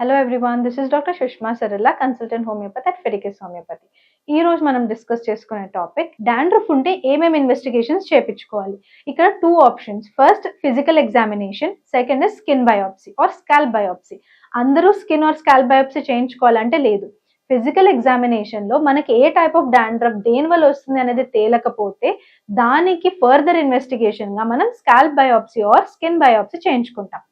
Hello everyone this is doctor Sushma Saralla consultant homeopathy at Fidicus homeopathy ఈ రోజు మనం discuss చేసుకునే topic dandruff ఉంటే ఏమేమి ఇన్వెస్టిగేషన్స్ చేపించుకోవాలి? ఇక్కడ two options first physical examination second skin biopsy or scalp biopsy అందరూ స్కిన్ ఆర్ స్కాల్ బయోప్సీ చేయించుకోవాలంటే లేదు. ఫిజికల్ ఎగ్జామినేషన్లో మనకి ఏ టైప్ ఆఫ్ డాండ్రఫ్ దేని వల్ల వస్తుంది అనేది తేలకపోతే దానికి ఫర్దర్ ఇన్వెస్టిగేషన్గా మనం scalp biopsy or skin biopsy చేయించుకుంటాం.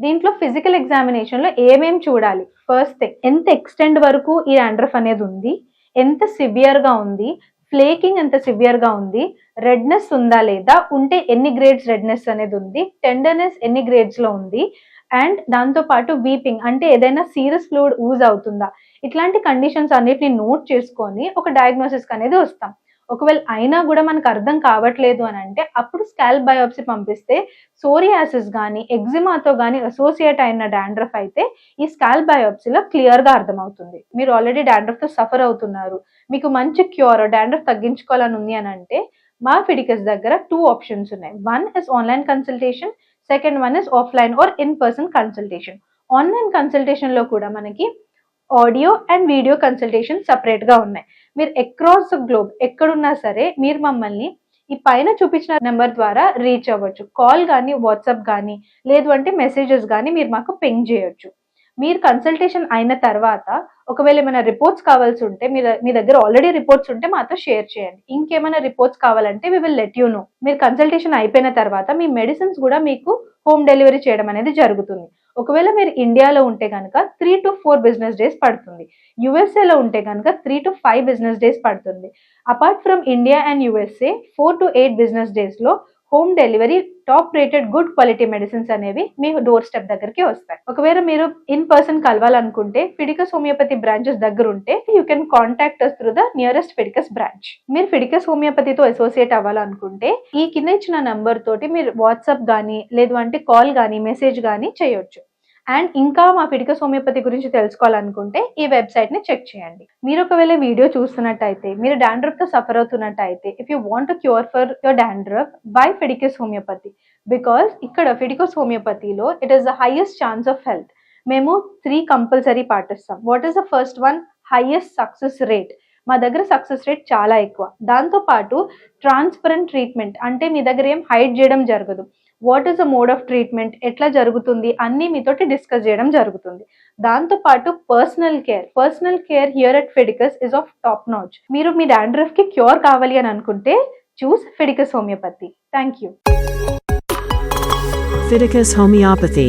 దీంట్లో ఫిజికల్ ఎగ్జామినేషన్లో ఏమేం చూడాలి? ఫస్ట్ థింగ్ ఎంత ఎక్స్టెండ్ వరకు ఈ ఆండ్రఫ్ అనేది ఉంది? ఎంత సివియర్గా ఉంది? ఫ్లేకింగ్ ఎంత సివియర్గా ఉంది? రెడ్నెస్ ఉందా లేదా? ఉంటే ఎన్ని గ్రేడ్స్ రెడ్నెస్ అనేది ఉంది? టెండర్నెస్ ఎన్ని గ్రేడ్స్లో ఉంది? అండ్ దాంతో పాటు వీపింగ్ అంటే ఏదైనా సీరియస్ ఫ్లూయిడ్ యూజ్ అవుతుందా? ఇట్లాంటి కండిషన్స్ అన్నిటిని నోట్ చేసుకొని ఒక డయాగ్నోసిస్ అనేది వస్తాం. ఒకవేళ అయినా కూడా మనకు అర్థం కావట్లేదు అని అంటే అప్పుడు స్కాల్ బయోప్సీ పంపిస్తే సోరియాసిస్ కానీ ఎగ్జిమాతో కానీ అసోసియేట్ అయిన డాండ్రఫ్ అయితే ఈ స్కాల్ బయోప్సీలో క్లియర్గా అర్థమవుతుంది. మీరు ఆల్రెడీ డాండ్రఫ్తో సఫర్ అవుతున్నారు. మీకు మంచి క్యూర్ డాండ్రఫ్ తగ్గించుకోవాలని ఉంది అని అంటే మా ఫిడికస్ దగ్గర టూ ఆప్షన్స్ ఉన్నాయి. One is online consultation second one is offline or in person consultation. Online కన్సల్టేషన్లో కూడా మనకి ఆడియో అండ్ వీడియో కన్సల్టేషన్ సపరేట్గా ఉన్నాయి. మీరు అక్రాస్ గ్లోబ్ ఎక్కడున్నా సరే మీరు మమ్మల్ని ఈ పైన చూపించిన నెంబర్ ద్వారా రీచ్ అవ్వచ్చు. కాల్ కానీ వాట్సాప్ కానీ లేదు అంటే మెసేజెస్ కానీ మీరు మాకు పింగ్ చేయొచ్చు. మీరు కన్సల్టేషన్ అయిన తర్వాత ఒకవేళ ఏమైనా రిపోర్ట్స్ కావాల్సి ఉంటే మీ మీ దగ్గర ఆల్రెడీ రిపోర్ట్స్ ఉంటే మాతో షేర్ చేయండి. ఇంకేమైనా రిపోర్ట్స్ కావాలంటే we will let you know మీరు కన్సల్టేషన్ అయిపోయిన తర్వాత మీ మెడిసిన్స్ కూడా మీకు హోమ్ డెలివరీ చేయడం అనేది జరుగుతుంది. ఒకవేళ మీరు ఇండియాలో ఉంటే కనుక three to four business days పడుతుంది. యుఎస్ఏలో ఉంటే కనుక three to five business days పడుతుంది. Apart from India and USA four to eight business డేస్లో home delivery top rated good quality medicines అనేవి మీ డోర్ స్టెప్ దగ్గరికి వస్తాయి. ఒకవేళ మీరు ఇన్ పర్సన్ కలవాలనుకుంటే ఫిడికస్ హోమియోపతి బ్రాంచెస్ దగ్గర ఉంటే you can contact us through the nearest Fidicus branch. మీరు ఫిడికస్ హోమియోపతితో అసోసియేట్ అవ్వాలనుకుంటే ఈ కింద ఇచ్చిన నంబర్ తోటి మీరు వాట్సాప్ కానీ లేదు అంటే కాల్ కానీ మెసేజ్ కానీ చేయొచ్చు. అండ్ ఇంకా మా ఫిడికస్ హోమియోపతి గురించి తెలుసుకోవాలనుకుంటే ఈ వెబ్సైట్ని చెక్ చేయండి. మీరు ఒకవేళ వీడియో చూస్తున్నట్టయితే మీరు డాండ్రఫ్తో suffer అవుతున్నట్టయితే if you want cure for your dandruff by Fidicus homeopathy because ఇక్కడ ఫిడికస్ హోమియోపతిలో it is the highest chance of health మేము త్రీ కంపల్సరీ పాటిస్తాం. What is the first one highest success rate మా దగ్గర success rate చాలా ఎక్కువ. దాంతో పాటు ట్రాన్స్పరెంట్ ట్రీట్మెంట్ అంటే మీ దగ్గర ఏం హైడ్ చేయడం జరగదు. What is a mode of treatment ఎట్లా జరుగుతుంది అన్నీ మీతోటి డిస్కస్ చేయడం జరుగుతుంది. దాంతో పాటు personal care personal care here at Fidicus is of top notch మీరు మీ డాండ్రఫ్కి క్యూర్ కావాలి అని అనుకుంటే choose Fidicus homeopathy thank you Fidicus homeopathy